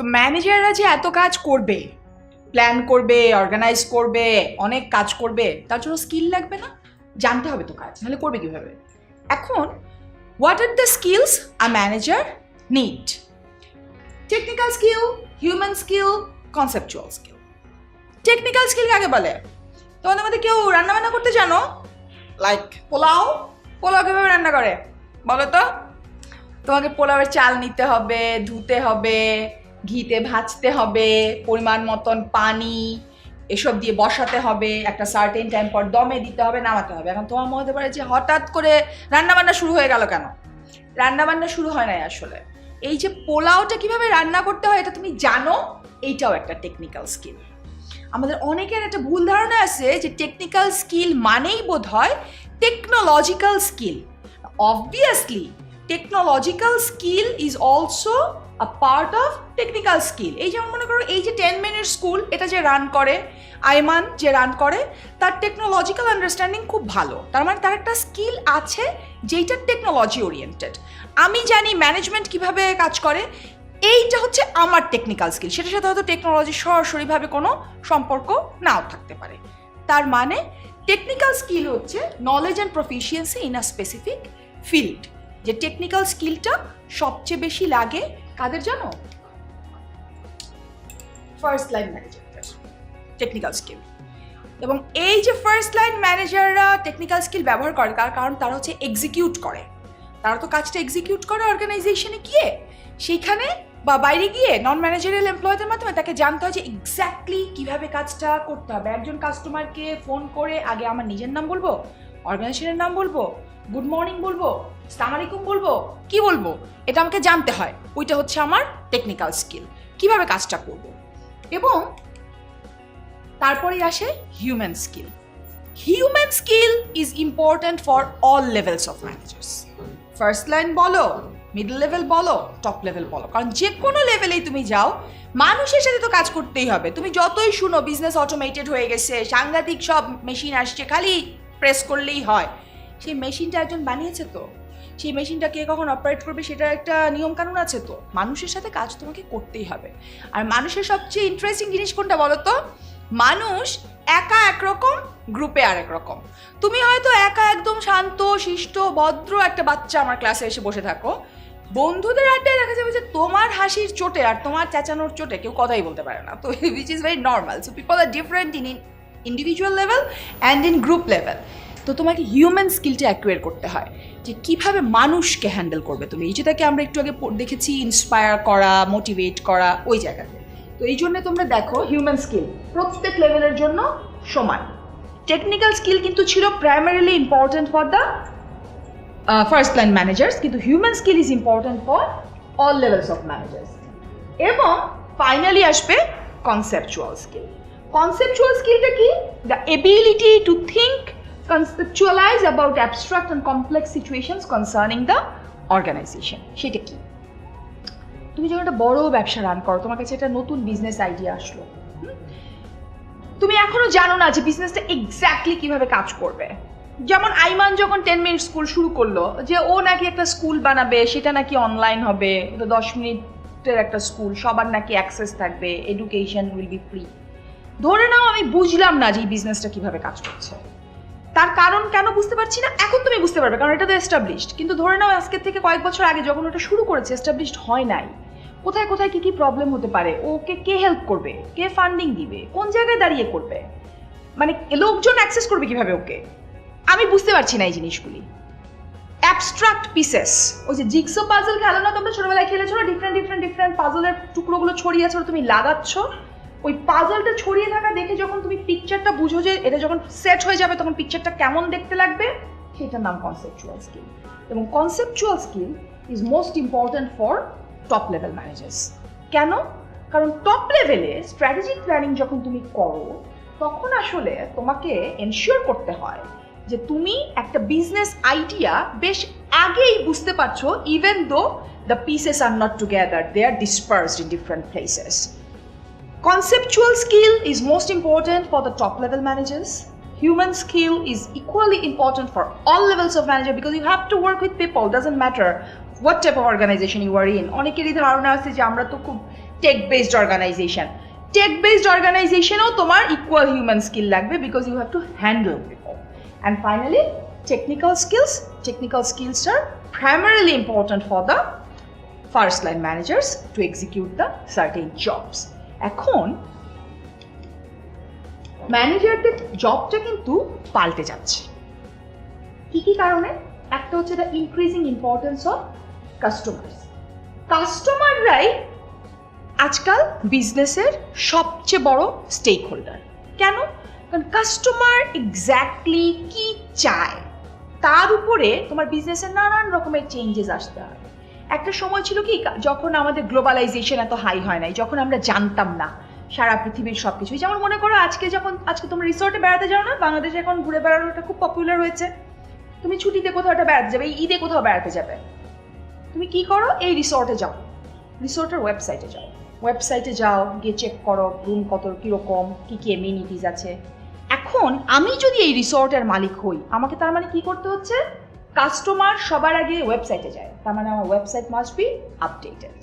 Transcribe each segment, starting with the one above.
তো ম্যানেজাররা যে এত কাজ করবে প্ল্যান করবে অর্গানাইজ করবে, অনেক কাজ করবে, তার জন্য স্কিল লাগবে না? জানতে হবে তো কাজ, নাহলে করবে কীভাবে? এখন what are the skills a manager need technical skill human skill conceptual skill technical skill কাকে বলে? তোমাদের মধ্যে কেউ রান্নাবান্না করতে জানো? লাইক পোলাও? পোলাও কীভাবে রান্না করে? বলো তো। তোমাকে পোলাওয়ের চাল নিতে হবে, ধুতে হবে ঘিতে ভাজতে হবে, পরিমাণ মতন পানি, এসব দিয়ে বসাতে হবে, একটা সার্টেন টাইম পর দমে দিতে হবে, নামাতে হবে। এখন তোমার মনে হতে পারে যে হঠাৎ করে রান্নাবান্না শুরু হয়ে গেল কেন? রান্নাবান্না শুরু হয় নাই আসলে। এই যে পোলাওটা কীভাবে রান্না করতে হয় এটা তুমি জানো, এইটাও একটা টেকনিক্যাল স্কিল আমাদের অনেকের একটা ভুল ধারণা আছে যে টেকনিক্যাল স্কিল মানেই বোধ হয় technological skill obviously technological skill is also a part of technical skill এই যেমন মনে করো, এই যে টেন মিনিট স্কুল এটা যে রান করে, আইমান যে রান করে, তার টেকনোলজিক্যাল আন্ডারস্ট্যান্ডিং খুব ভালো। তার মানে তার একটা স্কিল আছে যেইটা টেকনোলজি ওরিয়েন্টেড আমি জানি ম্যানেজমেন্ট কীভাবে কাজ করে, এইটা হচ্ছে আমার টেকনিক্যাল স্কিল সেটার সাথে হয়তো টেকনোলজি সরাসরিভাবে কোনো সম্পর্ক নাও থাকতে পারে। তার মানে টেকনিক্যাল স্কিল হচ্ছে knowledge and proficiency in a specific field যে টেকনিক্যাল স্কিলটা সবচেয়ে বেশি লাগে কাদের জানো ফার্স্ট লাইন ম্যানেজারদের টেকনিক্যাল স্কিল এবং এই যে ফার্স্ট লাইন ম্যানেজাররা টেকনিক্যাল স্কিল ব্যবহার করে তার কারণ তারা হচ্ছে এক্সিকিউট করে। তারা তো কাজটা এক্সিকিউট করে অর্গানাইজেশনে গিয়ে, সেইখানে বা বাইরে গিয়ে নন ম্যানেজারিয়াল এমপ্লয়দের মাধ্যমে তাকে জানতে হয় যে এক্স্যাক্টলি কীভাবে কাজটা করতে হবে। একজন কাস্টমারকে ফোন করে, আগে আমার নিজের নাম বলব? অর্গানাইজেশনের নাম বলব? গুড মর্নিং বলব? সালামালাইকুম বলব? কি বলব? এটা আমাকে জানতে হয়। ওইটা হচ্ছে আমার টেকনিক্যাল স্কিল কীভাবে কাজটা করব? এবং তারপরেই আসে human skill human skill is important for all levels of managers first line বলো মিডল লেভেল বলো টপ লেভেল বলো। কারণ যে কোনো লেভেলেই তুমি যাও, মানুষের সাথে তো কাজ করতেই হবে। তুমি যতই শুনো বিজনেস অটোমেটেড হয়ে গেছে, সাংঘাতিক সব মেশিন আসছে, খালি প্রেস করলেই হয়। সেই মেশিনটা একজন বানিয়েছে তো। সেই মেশিনটা কে কখন অপারেট করবে সেটার একটা নিয়ম কানুন আছে তো। মানুষের সাথে কাজ তোমাকে করতেই হবে। আর মানুষের সবচেয়ে ইন্টারেস্টিং জিনিস কোনটা বলো তো মানুষ একা একরকম গ্রুপে আরেক রকম। তুমি হয়তো একা একদম শান্ত, শিষ্ট, ভদ্র একটা বাচ্চা আমার ক্লাসে এসে বসে থাকো। বন্ধুদের আড্ডায় দেখা যাবে যে তোমার হাসির চোটে আর তোমার চেঁচানোর চোটে কেউ কথাই বলতে পারে না। তো which is very normal so people are different in individual level and in group level তো তোমাকে হিউম্যান স্কিলটা অ্যাকুয়ার করতে হয় যে কীভাবে মানুষকে হ্যান্ডেল করবে তুমি। এই যেটাকে আমরা একটু আগে দেখেছি ইন্সপায়ার করা মোটিভেট করা ওই জায়গাতে। তো এই জন্য তোমরা দেখো হিউম্যান স্কিল প্রত্যেক লেভেলের জন্য সমান। টেকনিক্যাল স্কিল কিন্তু ছিল primarily important for the first line managers কিন্তু human skill is important for all levels of managers এবং ফাইনালি আসবে কনসেপচুয়াল স্কিল কনসেপচুয়াল স্কিলটা কি? The ability to think conceptualize about abstract and complex situations concerning the organization সেটা কি? তুমি যখন একটা বড় ব্যবসা রান করো, তোমার কাছে একটা নতুন বিজনেস আইডিয়া আসলো তুমি এখনও জানো না যে বিজনেসটা এক্স্যাক্টলি কীভাবে কাজ করবে। যেমন আইমান যখন টেন মিনিট স্কুল শুরু করল, যে ও নাকি একটা স্কুল বানাবে, সেটা নাকি অনলাইন হবে তো দশ মিনিটের একটা স্কুল সবার নাকি অ্যাক্সেস থাকবে এডুকেশন উইল বি ফ্রি ধরে নাও আমি বুঝলাম না যে এই বিজনেসটা কীভাবে কাজ করছে। তার কারণ কেন বুঝতে পারছি না? এখন তুমি বুঝতে পারবে, কারণ এটা তো এস্টাবলিশড কিন্তু ধরে নাও আজকের থেকে কয়েক বছর আগে যখন ওটা শুরু করেছে এস্টাবলিশড হয় নাই। কোথায় কোথায় কি কি প্রবলেম হতে পারে? ওকে কে হেল্প করবে? কে ফান্ডিং দিবে? কোন জায়গায় দাঁড়িয়ে করবে? মানে লোকজন অ্যাক্সেস করবে কীভাবে ওকে? আমি বুঝতে পারছি না এই জিনিসগুলি। অ্যাবস্ট্রাক্ট পিসেস ওই যে জিক্সো পাজল খেলো না তোমরা? ছোটবেলায় খেলেছো না? ডিফারেন্ট ডিফারেন্ট ডিফারেন্ট পাজলের টুকরোগুলো ছড়িয়ে আছে তুমি লাগাচ্ছ। ওই পাজলটা ছড়িয়ে থাকা দেখে যখন তুমি পিকচারটা বুঝো যে এটা যখন সেট হয়ে যাবে তখন পিকচারটা কেমন দেখতে লাগবে, সেটার নাম কনসেপচুয়াল স্কিল এবং conceptual skill is most important for top level managers কেন? কারণ টপ লেভেলে স্ট্র্যাটেজিক প্ল্যানিং যখন তুমি করো, তখন আসলে তোমাকে এনশিওর করতে হয় যে তুমি একটা বিজনেস আইডিয়া বেশ আগেই বুঝতে পারছ even though the pieces are not together they are dispersed in different places Conceptual skill is most important for the top level managers. Human skill is equally important for all levels of manager because you have to work with people. Doesn't matter what type of organization you are in. অনেকেরই ধারণা আছে যে আমরা তো খুব tech based organisation tech based অর্গানাইজেশনেও তোমার equal human skill লাগবে because you have to handle people and finally technical skills technical skills R primarily important for the first line managers to execute the certain jobs এখন ম্যানেজারদের জবটা কিন্তু পাল্টে যাচ্ছে। কি কি কারণে? একটা হচ্ছে the increasing importance of customers কাস্টমাররাই আজকাল বিজনেসের সবচেয়ে বড় স্টেক হোল্ডার কেন? কারণ কাস্টমার এক্স্যাক্টলি কি চায়, তার উপরে তোমার বিজনেসের নানান রকমের চেঞ্জেস আসতে হয়। একটা সময় ছিল কি, যখন আমাদের গ্লোবালাইজেশন এত হাই হয় নাই, যখন আমরা জানতাম না সারা পৃথিবীর সব কিছু যেমন মনে করো আজকে যখন, আজকে তোমরা রিসোর্টে বেড়াতে যাও না, বাংলাদেশে এখন ঘুরে বেড়ানোটা খুব পপুলার হয়েছে। তুমি ছুটিতে কোথাও একটা বেড়াতে যাবে, এই ঈদে কোথাও বেড়াতে যাবে। তুমি কি করো? এই রিসোর্টে যাও। রিসোর্টের ওয়েবসাইটে যাও। ওয়েবসাইটে যাও, গিয়ে চেক করো রুম কত, কীরকম, কী কী এমিনিটিস আছে। এখন আমি যদি এই রিসোর্টের মালিক হই, আমাকে তার মানে কি করতে হচ্ছে? কাস্টমার সবার আগে ওয়েবসাইটে যায়। তার মানে আমার ওয়েবসাইট মাস্ট বি আপডেটেড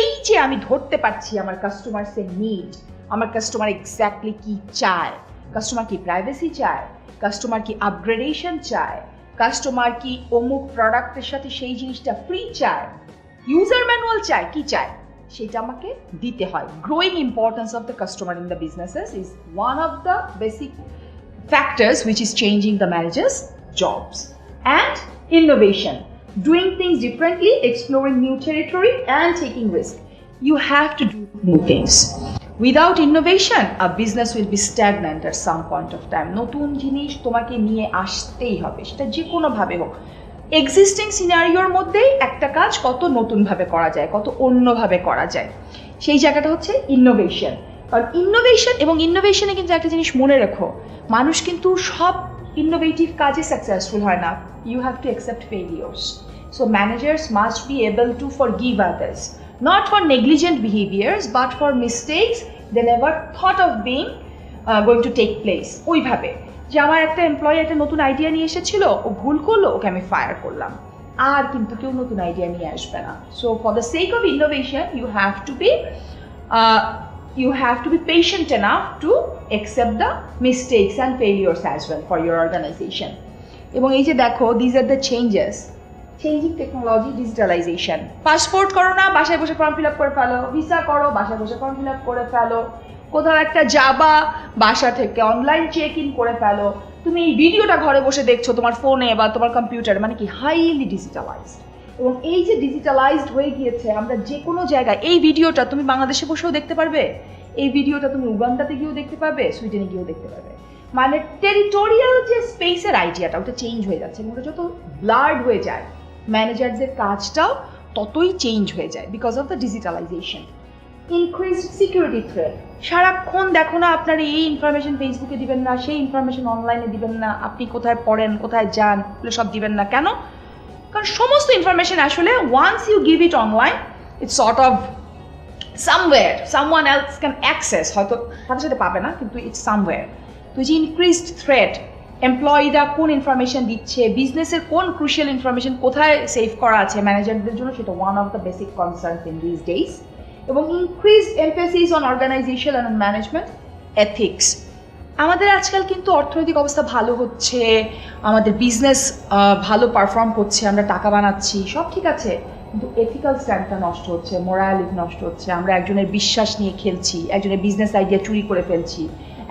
এই যে আমি ধরতে পারছি আমার কাস্টমার্সের নিড আমার কাস্টমার এক্স্যাক্টলি কি চায় কাস্টমার কি প্রাইভেসি চায় কাস্টমার কি আপগ্রেডেশন চায় কাস্টমার কি অমুক প্রোডাক্টের সাথে সেই জিনিসটা ফ্রি চায় ইউজার ম্যানুয়াল চায়, কি চায়, সেটা আমাকে দিতে হয়। Growing importance of the customer in the businesses is one of the basic factors which is changing the manager's jobs and innovation doing things differently exploring new territory and taking risk you have to do new things without innovation a business will be stagnant at some point of time নতুন জিনিস তোমাকে নিয়ে আসতেই হবে সেটা যে কোনোভাবে হোক এক্সিস্টিং সিনারিওর মধ্যেই একটা কাজ কত নতুনভাবে করা যায় কত অন্যভাবে করা যায় সেই জায়গাটা হচ্ছে ইনোভেশন কারণ ইনোভেশন এবং ইনোভেশনে কিন্তু একটা জিনিস মনে রেখো মানুষ কিন্তু সব ইনোভেটিভ কাজে সাকসেসফুল হয় না। You have to accept failures so managers must be able to forgive others not for negligent behaviours but for mistakes they never thought of being going to take place ওইভাবে। যে আমার একটা employee একটা নতুন idea নিয়ে এসেছিল, ও ভুল করল, ওকে আমি ফায়ার করলাম। আর কিন্তু কেউ নতুন আইডিয়া নিয়ে আসবে না। So for the sake of innovation you have to be you have to be patient enough to accept the mistakes and failures as well for your organization. এবং এই যে দেখো these are the changes changing technology digitalization passport করো না, বাসায় বসে form fill up করে ফেলো। Visa করো, বাসায় বসে ফর্ম ফিল আপ করে ফেলো। কোথাও একটা যাবা, বাসা থেকে অনলাইন চেক ইন করে ফেলো। তুমি এই ভিডিওটা ঘরে বসে দেখছ তোমার ফোনে বা তোমার কম্পিউটারে মানে কি? হাইলি ডিজিটালাইজড এবং এই যে ডিজিটালাইজড হয়ে গিয়েছে, আমরা যে কোনো জায়গায়, এই ভিডিওটা তুমি বাংলাদেশে বসেও দেখতে পারবে। এই ভিডিওটা তুমি উগান্ডাতে গিয়েও দেখতে পারবে, সুইডেনে গিয়েও দেখতে পারবে। মানে টেরিটোরিয়াল যে স্পেসের আইডিয়াটা ওটা চেঞ্জ হয়ে যাচ্ছে ওটা যত ব্লার্ড হয়ে যায় ম্যানেজারদের কাজটাও ততই চেঞ্জ হয়ে যায় because of the digitalization increased security threat সারাক্ষণ দেখো না আপনার এই ইনফরমেশন ফেসবুকে দিবেন না, সেই ইনফরমেশন অনলাইনে দিবেন না, আপনি কোথায় পড়েন, কোথায় যান, এগুলো সব দিবেন না। কেন? কারণ সমস্ত ইনফরমেশন আসলে once you give it online it's sort of somewhere someone else can access হয়তো সাথে সাথে পাবে না, কিন্তু ইটস সামওয়্যার তো যে ইনক্রিজড থ্রেট এমপ্লয়িরা কোন ইনফরমেশন দিচ্ছে বিজনেসের কোন ক্রুশিয়াল ইনফরমেশন কোথায় সেভ করা আছে ম্যানেজারদের জন্য সেটা one of the basic concern in this days এবং increase emphasis on organization and management ethics আমাদের আজকাল কিন্তু অর্থনৈতিক অবস্থা ভালো হচ্ছে, আমাদের বিজনেস ভালো পারফর্ম করছে, আমরা টাকা বানাচ্ছি, সব ঠিক আছে, কিন্তু এথিক্যাল স্ট্যান্ডটা নষ্ট হচ্ছে মোরালিটি নষ্ট হচ্ছে, আমরা একজনের বিশ্বাস নিয়ে খেলছি, একজনের বিজনেস আইডিয়া চুরি করে ফেলছি,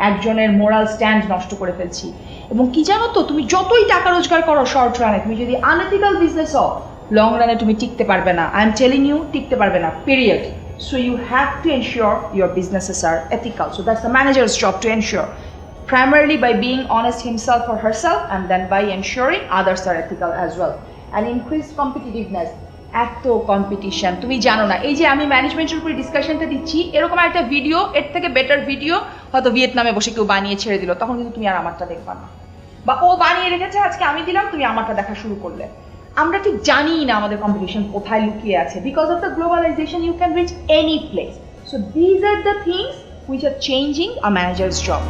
একজনের মোরাল স্ট্যান্ড নষ্ট করে ফেলছি। এবং কি জানো তো, তুমি যতই টাকা রোজগার করো শর্ট রানে তুমি যদি আনএথিক্যাল বিজনেস হও লং রানে তুমি টিকতে পারবে না। আই এম টেলিং ইউ টিকতে পারবে না period so you have to ensure your businesses are ethical. So that's the manager's job to ensure primarily by being honest himself or herself and then by ensuring others are ethical as well. And increased competitiveness, এত competition তুমি জানো না, এই যে আমি ম্যানেজমেন্টের উপরে ডিসকাশনটা দিচ্ছি, এরকম একটা ভিডিও এর থেকে বেটার ভিডিও হয়তো ভিয়েতনামে বসে কেউ বানিয়ে ছেড়ে দিল, তখন কিন্তু তুমি আর আমারটা দেখবা না। বা ও বানিয়ে রেখেছে, আজকে আমি দিলাম, তুমি আমারটা দেখা শুরু করলে। আমরা ঠিক জানি না আমাদের কম্পিটিশন কোথায় লুকিয়ে আছে। Because of the globalization you can reach any place so these are the things which are changing a manager's job.